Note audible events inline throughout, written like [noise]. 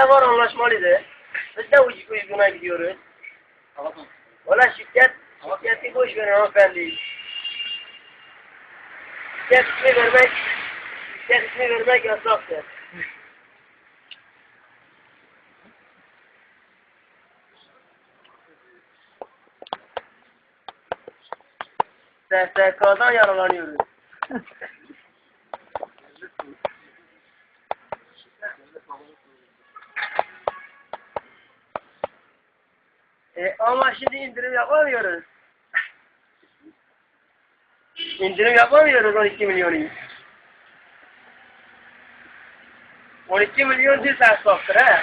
şirketle var anlaşmalıydı. Biz de uy- uyguna gidiyoruz. Valla şirket, şirketi boş verin hanımefendi. Şirket ismi vermek, şirket ismi vermek yasaktır. SSK'dan yaralanıyoruz. [laughs] E, ama şimdi indirim yapamıyoruz. İndirim yapamıyoruz 12 milyonu. 12 milyon bir tasarruftır he.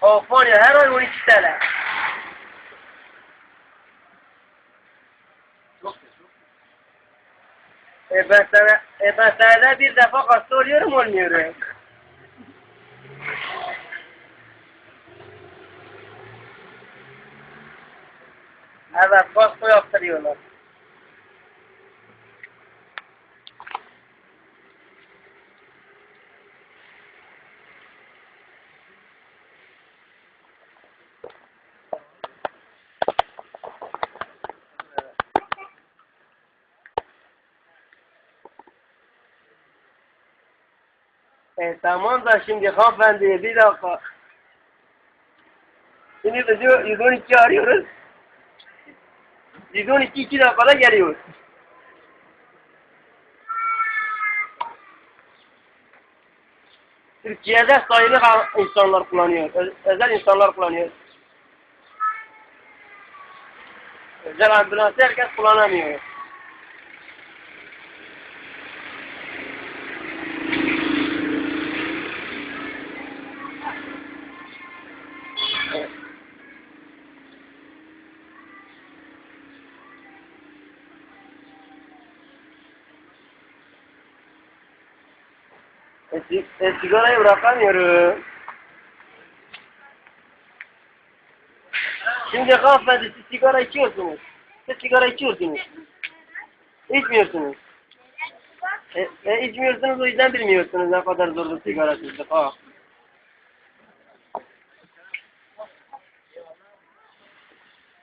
Kampanya her ay 12 TL. E ben sana, e ben senede bir defa hasta oluyorum olmuyorum. Evet, kasko yaptırıyorlar. E, tamam da şimdi hanımefendi bir dakika. Şimdi biz 112 arıyoruz. 112 iki dakikada geliyor. Türkiye'de sayılı insanlar kullanıyor. Özel insanlar kullanıyor. Özel ambulansı herkes kullanamıyor. E, si- sigarayı bırakamıyorum. Şimdi hanımefendi siz sigara içiyorsunuz. Siz sigara içiyorsunuz. İçmiyorsunuz. E, e, içmiyorsunuz o yüzden bilmiyorsunuz ne kadar zorlu sigara sizde. Ha.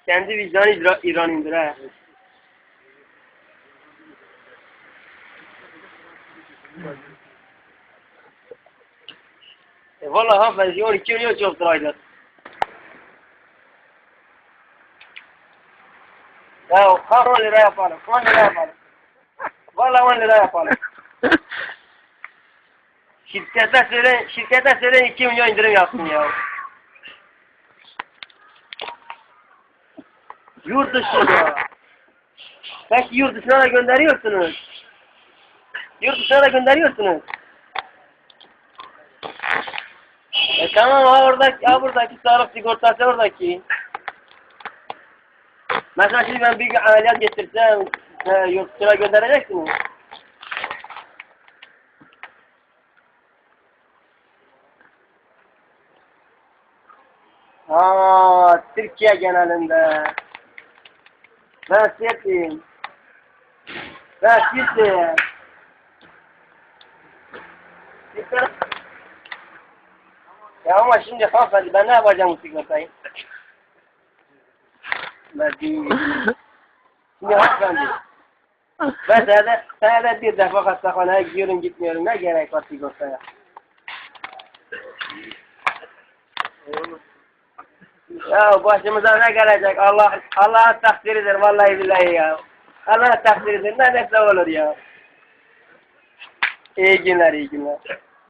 Kendi vicdanı İra- İran'ındır ha. E, Valla hanımefendi 12 milyon çok aydır. Ya 10 lira yapalım, 10 lira yapalım. Valla 10 lira yapalım. [laughs] Şirkete söyle, şirkete söyle 2 milyon indirim yapsın ya. Yurt dışında. Peki yurt dışına da gönderiyorsunuz. Yurt dışına da gönderiyorsunuz. E tamam ha oradaki, ha buradaki sağlık sigortası oradaki. Mesela şimdi ben bir ameliyat getirsem e, yurt dışına göndereceksiniz. Aa, Türkiye genelinde. Ben Siyet'im. Ben Siyet'im. Siyet'im. Ya ama şimdi hanımefendi ben ne yapacağım bu sigortayı? Ben değil. Şimdi [laughs] hanımefendi ben senede, senede bir defa hastahaneye gidiyorum gitmiyorum ne gerek var sigortaya? Ya başımıza ne gelecek Allah Allah'ın takdiridir vallahi billahi ya. Allah'ın takdiridir ne dese olur ya. İyi günler iyi günler.